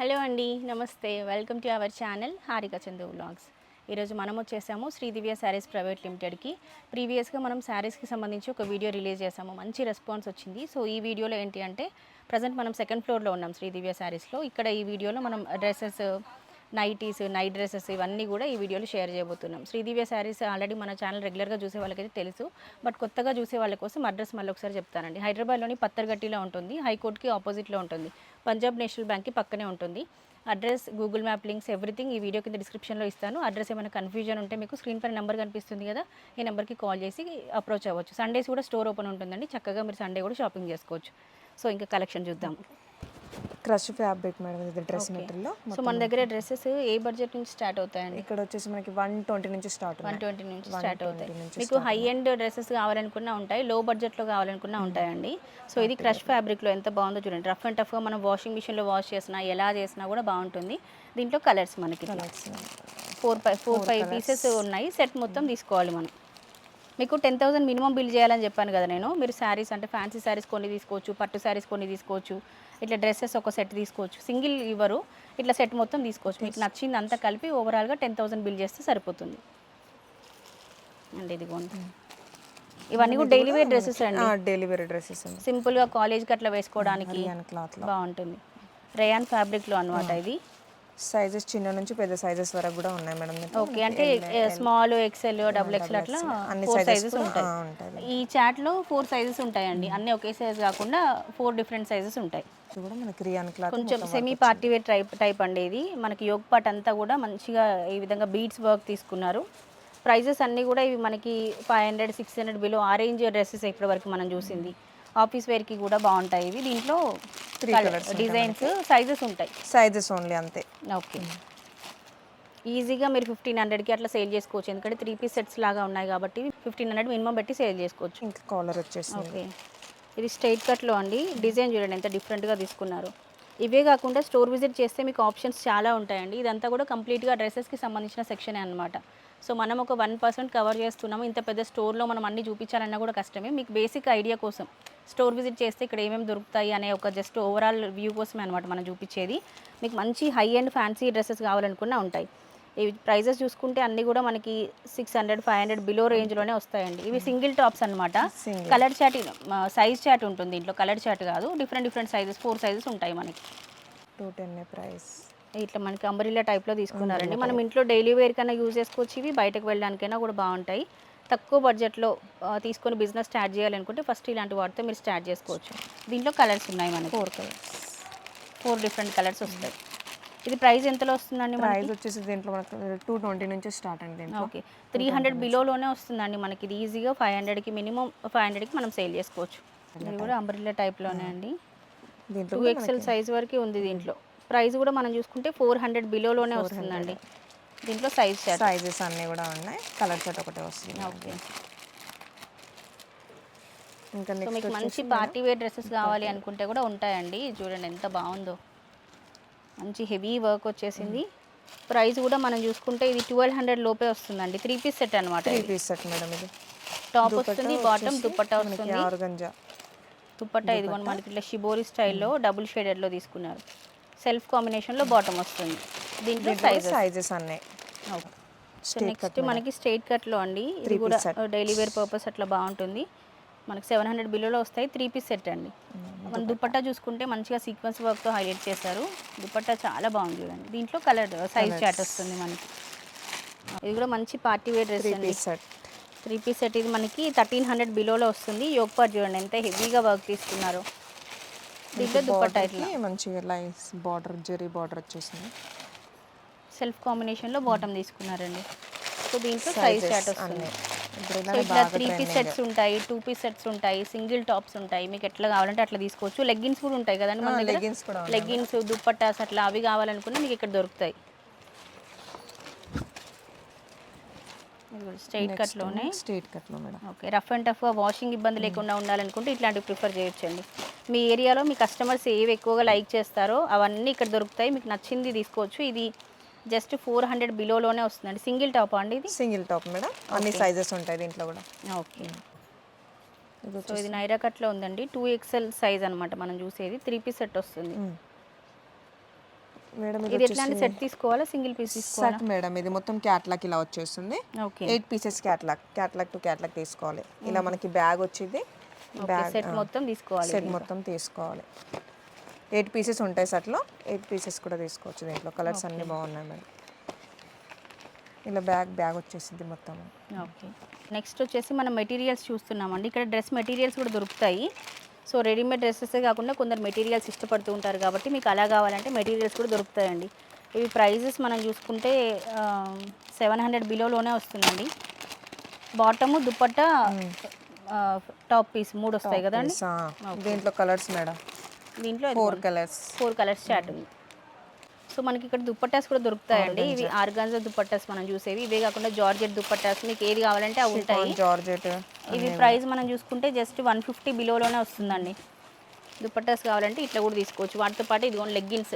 Hello అండి నమస్తే. Welcome to our channel Harika Chandu vlogs. ఈరోజు మనం వచ్చేసాము శ్రీదివ్య శారీస్ ప్రైవేట్ లిమిటెడ్కి. ప్రీవియస్గా మనం శారీస్కి సంబంధించి ఒక వీడియో రిలీజ్ చేసాము. మంచి రెస్పాన్స్ వచ్చింది. సో ఈ వీడియోలో ఏంటి అంటే ప్రజెంట్ మనం సెకండ్ ఫ్లోర్లో ఉన్నాం శ్రీదివ్య శారీస్లో. ఇక్కడ ఈ వీడియోలో మనం డ్రెస్సెస్ నైటీస్ నైట్ డ్రెస్సెస్ ఇవన్నీ కూడా ఈ వీడియోలో షేర్ చేయబోతున్నాం. శ్రీదివ్య శారీస్ ఆల్రెడీ మన ఛానల్ రెగ్యులర్గా చూసే వాళ్ళకైతే తెలుసు. బట్ కొత్తగా చూసే వాళ్ళ కోసం అడ్రస్ మళ్ళీ ఒకసారి చెప్తానండి. హైదరాబాద్లోని పత్తర్గట్టిలో ఉంటుంది. హైకోర్టుకి ఆపోజిట్లో ఉంటుంది. పంజాబ్ నేషనల్ బ్యాంక్కి పక్కనే ఉంటుంది. Address Google map links everything ఈ వీడియో కింద డిస్క్రిప్షన్లో ఇస్తాను. అడ్రస్ ఏమైనా కన్ఫ్యూజన్ ఉంటే మీకు స్క్రీన్ పైన నెంబర్ కనిపిస్తుంది కదా ఈ నెంబర్కి కాల్ చేసి అప్రోచ్ అవ్వచ్చు. సండేస్ కూడా స్టోర్ ఓపెన్ ఉంటుందండి. చక్కగా మీరు సండే కూడా షాపింగ్ చేసుకోవచ్చు. సో ఇంకా కలెక్షన్ చూద్దాం. క్రష్ ఫ్యాబ్రిక్ మేడం ఇది డ్రెస్ Okay. మెటీరియల్ సో మన దగ్గర డ్రెస్సెస్ ఏ బడ్జెట్ నుంచి స్టార్ట్ అవుతాయండి? ఇక్కడ వచ్చేసి మనకి వన్ ట్వంటీ నుంచి స్టార్ట్ వన్ ట్వంటీ నుంచి స్టార్ట్ అవుతాయి. మీకు హై ఎండ్ డ్రెస్సెస్ కావాలనుకున్నా ఉంటాయి లో బడ్జెట్లో కావాలనుకున్నా ఉంటాయండి. సో ఇది క్రష్ ఫ్యాబ్రిక్లో ఎంత బాగుందో చూడండి. రఫ్ అండ్ టఫ్గా మనం వాషింగ్ మిషన్లో వాష్ చేసినా ఎలా చేసినా కూడా బాగుంటుంది. దీంట్లో కలర్స్ మనకి. Four five four five pieces ఉన్నాయి. సెట్ మొత్తం తీసుకోవాలి మనం. మీకు టెన్ థౌసండ్ మినిమం బిల్ చేయాలని చెప్పాను కదా నేను. మీరు శారీస్ అంటే ఫ్యాన్సీ శారీస్ కొన్ని తీసుకోవచ్చు పట్టు శారీస్ కొన్ని తీసుకోవచ్చు ఇట్లా డ్రెస్సెస్ ఒక సెట్ తీసుకోవచ్చు. సింగిల్ ఇవ్వరు ఇట్లా సెట్ మొత్తం తీసుకోవచ్చు. మీకు నచ్చింది అంతా కలిపి ఓవరాల్గా టెన్ థౌసండ్ బిల్ చేస్తే సరిపోతుంది. అండి ఇదిగోండి. ఇవన్నీ కూడా డైలీ వేర్ డ్రెస్సెస్ అండి. డైలీ వేర్ డ్రెస్సెస్ సింపుల్గా కాలేజ్కి అట్లా వేసుకోవడానికి బాగుంటుంది. రేయాన్ ఫ్యాబ్రిక్లో అనమాట ఇది. సైజెస్ చిన్న నుంచి పెద్ద సైజెస్ వరకు కూడా ఉన్నాయి మేడం. ఓకే అంటే స్మాల్ ఎక్సెల్ డబుల్ ఎక్సెల్ అట్లా అన్ని సైజెస్ ఉంటాయి. ఈ చాట్లో ఫోర్ సైజెస్ ఉంటాయండి. అన్ని ఒకే సైజ్ కాకుండా ఫోర్ డిఫరెంట్ సైజెస్ ఉంటాయి. ఇది కూడా మనకి రియాన్ క్లాత్ కొంచెం semi party wear type type అండి ఇది. మనకి యోగ్ పాట్ అంతా కూడా మంచిగా ఈ విధంగా బీడ్స్ వర్క్ తీసుకున్నారు. ప్రైజెస్ అన్నీ కూడా ఇవి మనకి five hundred six hundred below range dresses ఇప్పటి వరకు మనం చూసింది. ఆఫీస్ వేర్కి కూడా బాగుంటాయి ఇవి. దీంట్లో డిజైన్స్ సైజెస్ ఉంటాయి. సైజెస్ ఓన్లీ అంతే. ఓకే ఈజీగా మీరు ఫిఫ్టీన్ హండ్రెడ్కి అట్లా సేల్ చేసుకోవచ్చు. ఎందుకంటే త్రీ పీస్ సెట్స్ లాగా ఉన్నాయి కాబట్టి ఫిఫ్టీన్ హండ్రెడ్ మినిమం పెట్టి సేల్ చేసుకోవచ్చు. ఇంకా కాలర్ వచ్చేసింది. ఓకే ఇది స్ట్రైట్ కట్లో అండి. డిజైన్ చూడండి ఎంత డిఫరెంట్గా తీసుకున్నారు. ఇవే కాకుండా స్టోర్ విజిట్ చేస్తే మీకు ఆప్షన్స్ చాలా ఉంటాయండి. ఇదంతా కూడా కంప్లీట్గా డ్రెస్సెస్కి సంబంధించిన సెక్షనే అనమాట సో మనం ఒక వన్ పర్సెంట్ కవర్ చేస్తున్నాము. ఇంత పెద్ద స్టోర్లో మనం అన్ని చూపించాలన్నా కూడా కష్టమే. మీకు బేసిక్ ఐడియా కోసం స్టోర్ విజిట్ చేస్తే ఇక్కడ ఏమేమి దొరుకుతాయి అనే ఒక జస్ట్ ఓవరాల్ వ్యూ కోసమే అనమాట మనం చూపించేది. మీకు మంచి హై అండ్ ఫ్యాన్సీ డ్రెస్సెస్ కావాలనుకున్నా ఉంటాయి. ఇవి ప్రైజెస్ చూసుకుంటే అన్నీ కూడా మనకి six hundred five hundred below రేంజ్లోనే వస్తాయండి. ఇవి సింగిల్ టాప్స్ అనమాట. కలర్ చాట్ సైజ్ చాట్ ఉంటుంది. దీంట్లో కలర్ చాట్ కాదు. Different different sizes four sizes ఉంటాయి మనకి. టూ టెన్ ప్రైస్ ఇట్లా మనకి అంబరిల్లా టైప్లో తీసుకున్నారండి. మనం ఇంట్లో డైలీ వేర్ కన్నా యూజ్ చేసుకోవచ్చు ఇవి బయటకు వెళ్ళడానికైనా కూడా బాగుంటాయి. తక్కువ బడ్జెట్లో తీసుకొని బిజినెస్ స్టార్ట్ చేయాలనుకుంటే ఫస్ట్ ఇలాంటి వాటితో మీరు స్టార్ట్ చేసుకోవచ్చు. దీంట్లో కలర్స్ ఉన్నాయి మనకి. Four colours four different colours వస్తాయి. ఇది ప్రైస్ ఎంతలో వస్తుందండి ప్రైస్ వచ్చేసి దీంట్లో మనకు టూ ట్వంటీ నుంచి స్టార్ట్ అండి ఓకే. త్రీ హండ్రెడ్ బిలోలోనే వస్తుందండి మనకి. ఇది ఈజీగా ఫైవ్ హండ్రెడ్కి మినిమం ఫైవ్ హండ్రెడ్కి మనం సేల్ చేసుకోవచ్చు. ఇది కూడా అంబ్రిల్లా టైప్లోనే అండి. దీంట్లో టూ ఎక్స్ఎల్ సైజ్ వరకు ఉంది దీంట్లో. ప్రైస్ కూడా మనం చూసుకుంటే ఫోర్ హండ్రెడ్ బిలోలోనే వస్తుందండి. దీంట్లో సైజ్ సైజెస్ అన్నీ కూడా ఉన్నాయి. కలర్ షర్ట్ ఒకటే వస్తుంది ఓకే. ఇంకా మీకు మంచి పార్టీ వేర్ డ్రెస్సెస్ కావాలి అనుకుంటే కూడా ఉంటాయండి. చూడండి ఎంత బాగుందో. మంచి హెవీ వర్క్ వచ్చేసింది. ప్రైస్ కూడా మనం చూసుకుంటే ఇది ట్వెల్వ్ హండ్రెడ్ లోపే వస్తుందండి. త్రీ పీస్ సెట్ అనమాట త్రీ పీస్ సెట్ మేడం ఇది. టాప్ వస్తుంది బాటమ్ మనకి వస్తుంది. దుపట్టా ఇదిగోండి మనకి ఇట్లా షిబోరి స్టైల్లో డబుల్ షేడెడ్లో తీసుకున్నారు. సెల్ఫ్ కాంబినేషన్లో బాటమ్ వస్తుంది. దీంట్లో సైజెస్ సైజెస్ అన్నీ. సో నెక్స్ట్ మనకి స్ట్రైట్ కట్లో అండి ఇది కూడా డైలీ వేర్ పర్పస్ అట్లా బాగుంటుంది. మనకి సెవెన్ హండ్రెడ్ బిలోలో వస్తాయి త్రీ పీస్ సెట్ అండి. మన దుపట్టా. చూసుకుంటే మంచిగా సీక్వెన్స్ వర్క్తో హైలైట్ చేశారు. దుపట్టా చాలా బాగుంది చూడండి. దీంట్లో కలర్ సైజ్ చాట్ వస్తుంది మనకి. ఇది కూడా మంచి పార్టీ వేర్ డ్రెస్ అండి. త్రీ పీస్ సెట్ ఇది మనకి థర్టీన్ హండ్రెడ్ బిలోలో వస్తుంది. యోగ్ పార్ట్ చూడండి ఎంత హెవీగా వర్క్ తీసుకున్నారు. దీంట్లో దుపట్టా ఇట్లా మంచిగా లైన్స్ బార్డర్ జెరీ బార్డర్ వచ్చేసింది. సెల్ఫ్ కాంబినేషన్లో బాటమ్ తీసుకున్నారండి. సో దీంట్లో సైజ్ చాట్ వస్తుంది. ఇట్లా త్రీ పీస్ సెట్స్ ఉంటాయి టూ పీస్ సెట్స్ ఉంటాయి సింగిల్ టాప్స్ ఉంటాయి. మీకు ఎట్లా కావాలంటే అట్లా తీసుకోవచ్చు. లెగ్గిన్స్ కూడా ఉంటాయి కదండి మన. లెగ్గిన్స్ దుప్పట్టాస్ అట్లా అవి కావాలనుకున్నా మీకు ఇక్కడ దొరుకుతాయి. స్ట్రైట్ కట్లోనే స్ట్రేట్ కట్లో మేడం. ఓకే రఫ్ అండ్ టఫ్గా వాషింగ్ ఇబ్బంది లేకుండా ఉండాలనుకుంటే ఇట్లాంటివి ప్రిఫర్ చేయొచ్చండి. మీ ఏరియాలో మీ కస్టమర్స్ ఏవి ఎక్కువగా లైక్ చేస్తారో అవన్నీ ఇక్కడ దొరుకుతాయి. మీకు నచ్చింది తీసుకోవచ్చు. ఇది జస్ట్ ఫోర్ హండ్రెడ్ బిలోలోనే వస్తుందండి. సింగిల్ టాప్ అండి ఇది? Single top madam. అన్ని సైజెస్ ఉంటాయి దీంట్లో కూడా. ఓకే సో ఇది నైరా కట్లో ఉందండి. టూ ఎక్స్ఎల్ సైజ్ అనమాట మనం చూసేది. త్రీ పీస్ సెట్ వస్తుంది. మేడం ఇది ఎట్లా అంటే సెట్ తీసుకోవాలా? సింగిల్ పీస్ సెట్ మేడం ఇది మొత్తం ఇలా వచ్చేస్తుంది. ఎయిట్ పీసెస్ టు క్యాట్లాక్ తీసుకోవాలి. ఇలా మనకి బ్యాగ్ వచ్చింది. బ్యాగ్ సెట్ మొత్తం తీసుకోవాలి సెట్ మొత్తం తీసుకోవాలి. ఎయిట్ పీసెస్ ఉంటాయి సెట్లో ఎయిట్ పీసెస్ కూడా తీసుకోవచ్చు దీంట్లో. కలర్స్ అన్నీ బాగున్నాయి మేడం. ఇలా బ్యాగ్ బ్యాగ్ వచ్చేసింది మొత్తం ఓకే. నెక్స్ట్ వచ్చేసి మనం మెటీరియల్స్ చూస్తున్నామండి. ఇక్కడ డ్రెస్ మెటీరియల్స్ కూడా దొరుకుతాయి. సో రెడీమేడ్ డ్రెస్సెస్ కాకుండా కొందరు మెటీరియల్స్ ఇష్టపడుతూ ఉంటారు కాబట్టి మీకు అలా కావాలంటే మెటీరియల్స్ కూడా దొరుకుతాయండి. ఇవి ప్రైజెస్ మనం చూసుకుంటే సెవెన్ హండ్రెడ్ బిలోలోనే వస్తుందండి. బాటము దుప్పట్ట టాప్ పీస్ మూడు వస్తాయి కదండి? దీంట్లో కలర్స్ మేడం దీంట్లో four colours four colours chart ఉంది. సో మనకి ఇక్కడ దుప్పట్టాస్ కూడా దొరుకుతాయండి. ఇవి ఆర్గాన్జా దుప్పట్టాస్ మనం చూసేవి. ఇవే కాకుండా జార్జెట్ దుప్పట్టాస్ మీకు ఏది కావాలంటే అవి ఉంటాయి. జార్జెట్ ఇవి ప్రైస్ మనం చూసుకుంటే జస్ట్ వన్ ఫిఫ్టీ బిలోలోనే వస్తుందండి. దుపట్టాస్ కావాలంటే ఇట్లా కూడా తీసుకోవచ్చు. వాటితో పాటు ఇది లెగ్గిన్స్.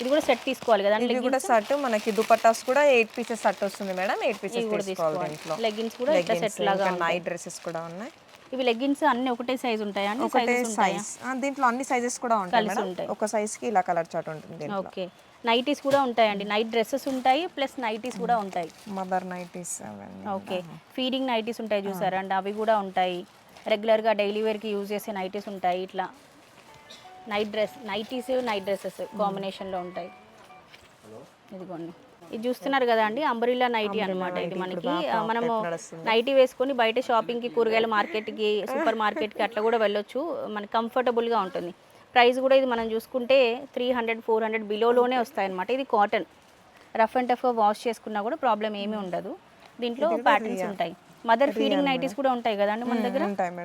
ఇది కూడా సెట్ తీసుకోవాలి కదండి ఇవి కూడా షర్ట్ మనకి దుపట్టాస్ కూడా ఎయిట్ పీసెస్ షర్ట్ వస్తుంది మేడం. ఎయిట్ పీసెస్ తీసుకోవాలి దీంట్లో. లెగ్గిన్స్ కూడా ఇట్లా సెట్ లాగా నైట్ డ్రెస్సెస్ కూడా ఉన్నాయి. ఇవి లెగ్గిన్స్ అన్ని ఒకటే సైజ్ ఉంటాయా అండి? ఒకటే సైజ్ దీంట్లో అన్ని సైజెస్ కూడా ఉంటాయి. ఒక సైజ్కి ఇలా కలర్ చార్ట్ ఉంటుంది దీంట్లో. ఓకే. నైటీస్ కూడా ఉంటాయండి. నైట్ డ్రెస్సెస్ ఉంటాయి ప్లస్ నైటీస్ కూడా ఉంటాయి. Mother nighties okay. Feeding nighties ఉంటాయి చూసారా అండి? అవి కూడా ఉంటాయి. రెగ్యులర్గా డైలీ వేర్కి యూజ్ చేసే నైటీస్ ఉంటాయి ఇట్లా. Night dress nighties night dresses కాంబినేషన్లో ఉంటాయి. ఇదిగోండి. ఇది చూస్తున్నారు కదా అండి అంబరిల్లా నైటీ అన్నమాట ఇది మనకి. మనము నైటీ వేసుకొని బయట షాపింగ్కి కూరగాయల మార్కెట్కి సూపర్ మార్కెట్కి అట్లా కూడా వెళ్ళొచ్చు. మనకి కంఫర్టబుల్గా ఉంటుంది. ప్రైస్ కూడా ఇది మనం చూసుకుంటే త్రీ హండ్రెడ్ ఫోర్ హండ్రెడ్ బిలోలోనే వస్తాయన్నమాట. ఇది కాటన్ రఫ్ అండ్ టఫ్గా వాష్ చేసుకున్నా కూడా ప్రాబ్లం ఏమీ ఉండదు. దీంట్లో ప్యాటర్న్స్ ఉంటాయి. మదర్ ఫీడింగ్ నైటీస్ కూడా ఉంటాయి కదండి మన దగ్గర?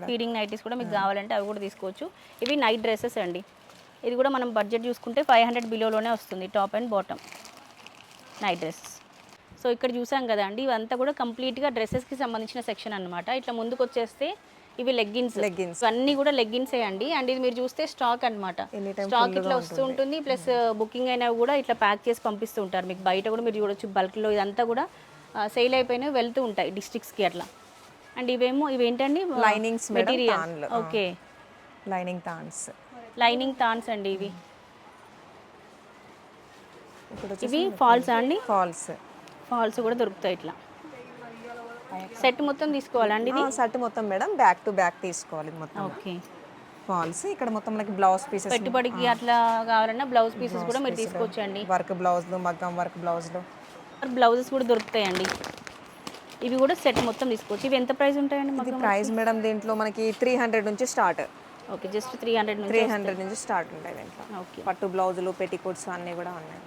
ఫీడింగ్ నైటీస్ కూడా మీకు కావాలంటే అవి కూడా తీసుకోవచ్చు. ఇవి నైట్ డ్రెస్సెస్ అండి. ఇది కూడా మనం బడ్జెట్ చూసుకుంటే ఫైవ్ హండ్రెడ్ బిలోలోనే వస్తుంది top and bottom night dresses. So ఇక్కడ చూసాం కదా అండి ఇవంతా కూడా కంప్లీట్గా డ్రెస్సెస్కి సంబంధించిన సెక్షన్ అన్నమాట. ఇట్లా ముందుకు వచ్చేస్తే ఇవి లెగ్గిన్స్. Leggings. ఇవన్నీ కూడా లెగ్గిన్సే అండి. అండ్ ఇది మీరు చూస్తే స్టాక్ అన్నమాట. Anytime స్టాక్ ఇట్లా వస్తూ ఉంటుంది. ప్లస్ బుకింగ్ అయినా కూడా ఇట్లా ప్యాక్ చేసి పంపిస్తూ ఉంటారు. మీకు బయట కూడా మీరు చూడొచ్చు బల్క్లో ఇదంతా కూడా సేల్ అయిపోయినవి వెళ్తూ ఉంటాయి డిస్ట్రిక్ట్స్కి అట్లా. అండ్ ఇవేమో ఇవేంటండి? Madam, material. ఓకే. లైనింగ్ థాన్స్ లైనింగ్ తాన్స్ అండి ఇవి. ఇప్పుడు ఇవి ఫాల్స్ అండి? ఫాల్స్. ఫాల్స్ కూడా దొరుకుతాయి ఇట్లా. సెట్ మొత్తం తీసుకోవాలండి ఇది? షర్ట్ మొత్తం మేడం బ్యాక్ టు బ్యాక్ తీసుకోవాలి మొత్తం. ఓకే. ఫాల్స్ ఇక్కడ మొత్తం మనకి బ్లౌజ్ పీసెస్ పెట్టుబడికి అట్లా కావాలన్నా బ్లౌజ్ పీసెస్ కూడా మీరు తీసుకోవచ్చండి. వర్క్ బ్లౌజ్లు మగ్గం వర్క్ బ్లౌజ్లు. బ్లౌజెస్ కూడా దొరుకుతాయండి. ఇవి కూడా సెట్ మొత్తం తీసుకోవచ్చు. ఇవి ఎంత ప్రైస్ ఉంటాయండి ఇది ప్రైస్ మేడం దీంట్లో మనకి త్రీ హండ్రెడ్ నుంచి start. Okay just three hundred three hundred నుంచి స్టార్ట్ ఉంటాయి దీంట్లో. ఓకే. పట్టు బ్లౌజులు పెట్టికోట్స్ అన్నీ కూడా ఉన్నాయి.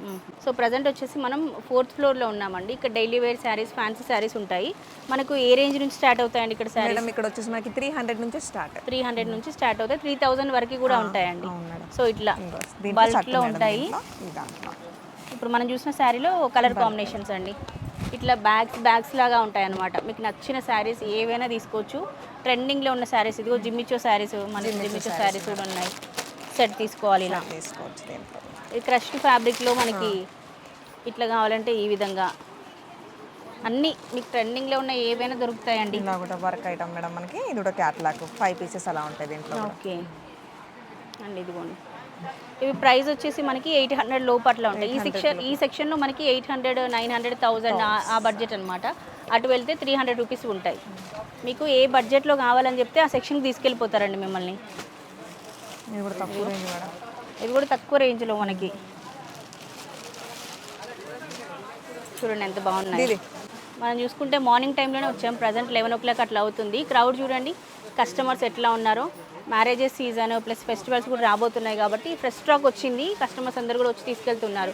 సో ప్రజెంట్ వచ్చేసి మనం ఫోర్త్ ఫ్లోర్లో ఉన్నామండి. ఇక్కడ daily wear sarees fancy sarees ఉంటాయి. మనకు ఏ రేంజ్ నుంచి స్టార్ట్ అవుతాయండి ఇక్కడ శారీస్ ఇక్కడ వచ్చేసి మనకి త్రీ హండ్రెడ్ నుంచి స్టార్ట్ త్రీ హండ్రెడ్ నుంచి స్టార్ట్ అవుతాయి. త్రీ థౌజండ్ వరకు కూడా ఉంటాయండి. సో ఇట్లా దీంట్లో బల్క్ షర్ట్లో మేడం ఉంటాయి. ఇప్పుడు మనం చూసిన శారీలో కలర్ కాంబినేషన్స్ అండి. ఇట్లా బ్యాగ్స్ బ్యాగ్స్ లాగా ఉంటాయి అన్నమాట మీకు నచ్చిన శారీస్ ఏవైనా తీసుకోవచ్చు. ట్రెండింగ్లో ఉన్న శారీస్ ఇదిగో జిమ్మిచో శారీస్ మనకి జిమ్మిచో శారీస్ కూడా ఉన్నాయి. సెట్ తీసుకోవాలి ఇలా. తీసుకోవచ్చు ఇది క్రష్డ్ ఫ్యాబ్రిక్లో మనకి ఇట్లా కావాలంటే ఈ విధంగా. అన్నీ మీకు ట్రెండింగ్లో ఉన్న ఏవైనా దొరుకుతాయండి. ఇలా కూడా వర్క్ ఐటమ్ మేడం మనకి. ఇది కూడా క్యాట్లాగ్ ఫైవ్ పీసెస్ అలా ఉంటాయి దీంట్లో. ఓకే. అండి ఇదిగోండి. ఇవి ప్రైస్ వచ్చేసి మనకి ఎయిట్ హండ్రెడ్ లోపు అట్లా ఉంటాయి. ఈ సెక్షన్ ఈ సెక్షన్లో మనకి eight hundred nine hundred thousand ఆ బడ్జెట్ అనమాట అటు వెళ్తే త్రీ హండ్రెడ్ రూపీస్ ఉంటాయి. మీకు ఏ బడ్జెట్లో కావాలని చెప్తే ఆ సెక్షన్కి తీసుకెళ్ళిపోతారండి మిమ్మల్ని. ఇది కూడా తక్కువ రేంజ్ మేడం. ఇది కూడా తక్కువ రేంజ్లో మనకి. చూడండి ఎంత బాగున్నాయి. మనం చూసుకుంటే మార్నింగ్ టైంలోనే వచ్చాం. ప్రజెంట్ లెవెన్ ఓ క్లాక్ అట్లా అవుతుంది. క్రౌడ్ చూడండి. కస్టమర్స్ ఎట్లా ఉన్నారో. మ్యారేజెస్ సీజన్ ప్లస్ ఫెస్టివల్స్ కూడా రాబోతున్నాయి కాబట్టి ఫ్రెష్ స్టాక్ వచ్చింది. కస్టమర్స్ అందరు కూడా వచ్చి తీసుకెళ్తున్నారు.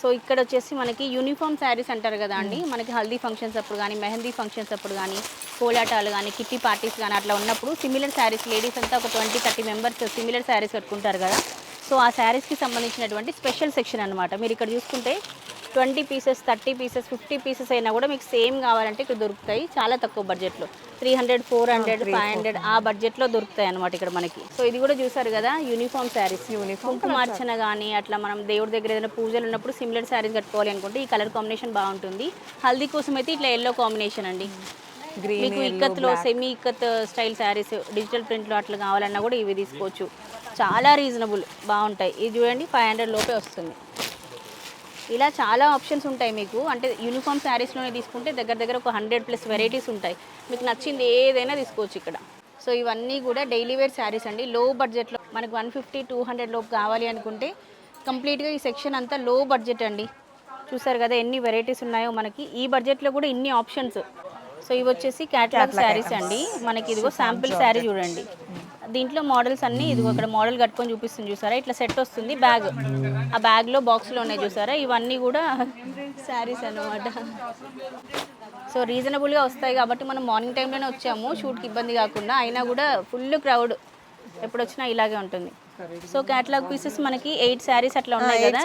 సో ఇక్కడ వచ్చేసి మనకి యూనిఫామ్ శారీస్ అంటారు కదా అండి. మనకి హల్దీ ఫంక్షన్స్ అప్పుడు కానీ మెహందీ ఫంక్షన్స్ అప్పుడు కానీ కోలాటాలు కానీ కిట్టి పార్టీస్ కానీ అట్లా ఉన్నప్పుడు సిమిలర్ శారీస్ లేడీస్ అంతా ఒక twenty thirty members similar sarees కట్టుకుంటారు కదా. సో ఆ శారీస్కి సంబంధించినటువంటి స్పెషల్ సెక్షన్ అనమాట మీరు ఇక్కడ చూసుకుంటే twenty pieces thirty pieces fifty pieces అయినా కూడా మీకు సేమ్ కావాలంటే ఇక్కడ దొరుకుతాయి. చాలా తక్కువ బడ్జెట్లో. Three hundred four hundred five hundred ఆ బడ్జెట్లో దొరుకుతాయి అనమాట ఇక్కడ మనకి. సో ఇది కూడా చూసారు కదా యూనిఫామ్ శారీస్. యూనిఫామ్ కుంకుమార్చన కానీ అట్లా మనం దేవుడి దగ్గర ఏదైనా పూజలు ఉన్నప్పుడు సిమిలర్ శారీస్ కట్టుకోవాలి అనుకుంటే ఈ కలర్ కాంబినేషన్ బాగుంటుంది. హల్దీ కోసం అయితే ఇట్లా ఎల్లో కాంబినేషన్ అండి. మీకు ఇక్కత్లో semi ikat style sarees digital ప్రింట్లో అట్లా కావాలన్నా కూడా ఇవి తీసుకోవచ్చు. చాలా రీజనబుల్ బాగుంటాయి. ఇది చూడండి ఫైవ్ హండ్రెడ్ లోపే వస్తుంది. ఇలా చాలా ఆప్షన్స్ ఉంటాయి మీకు. అంటే యూనిఫామ్ శారీస్లోనే తీసుకుంటే దగ్గర దగ్గర ఒక హండ్రెడ్ ప్లస్ వెరైటీస్ ఉంటాయి. మీకు నచ్చింది ఏదైనా తీసుకోవచ్చు ఇక్కడ. సో ఇవన్నీ కూడా డైలీ వేర్ శారీస్ అండి. లో బడ్జెట్లో మనకు వన్ ఫిఫ్టీ టూ హండ్రెడ్ లోపు కావాలి అనుకుంటే కంప్లీట్గా ఈ సెక్షన్ అంతా లో బడ్జెట్ అండి. చూసారు కదా ఎన్ని వెరైటీస్ ఉన్నాయో మనకి. ఈ బడ్జెట్లో కూడా ఇన్ని ఆప్షన్స్ సో ఇవి వచ్చేసి క్యాటలాగ్ శారీస్ అండి. మనకి ఇదిగో శాంపిల్ శారీ చూడండి. దీంట్లో మోడల్స్ అన్నీ ఇదిగో ఇక్కడ మోడల్ కట్టుకొని చూపిస్తుంది చూసారా? ఇట్లా సెట్ వస్తుంది బ్యాగ్ ఆ బ్యాగ్లో బాక్స్లో ఉన్నాయి చూసారా? ఇవన్నీ కూడా శారీస్ అన్నమాట. సో రీజనబుల్గా వస్తాయి కాబట్టి మనం మార్నింగ్ టైంలోనే వచ్చాము. షూట్కి ఇబ్బంది కాకుండా అయినా కూడా ఫుల్ క్రౌడ్ ఎప్పుడు వచ్చినా ఇలాగే ఉంటుంది. సో క్యాటలాగ్ పీసెస్ మనకి ఎయిట్ శారీస్ అట్లా ఉన్నాయి eight కదా?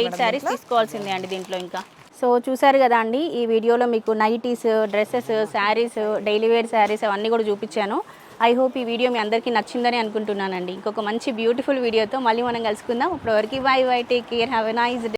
ఎయిట్ శారీస్ తీసుకోవాల్సిందే అండి దీంట్లో ఇంకా. సో చూసారు కదా అండి ఈ వీడియోలో మీకు nighties dresses sarees daily wear sarees అవన్నీ కూడా చూపించాను. ఐ హోప్ ఈ వీడియో మీ అందరికీ నచ్చిందని అనుకుంటున్నానండి. ఇంకొక మంచి బ్యూటిఫుల్ వీడియోతో మళ్ళీ మనం కలుసుకుందాం. ఇప్పటివరకు bye bye take care have a nice day.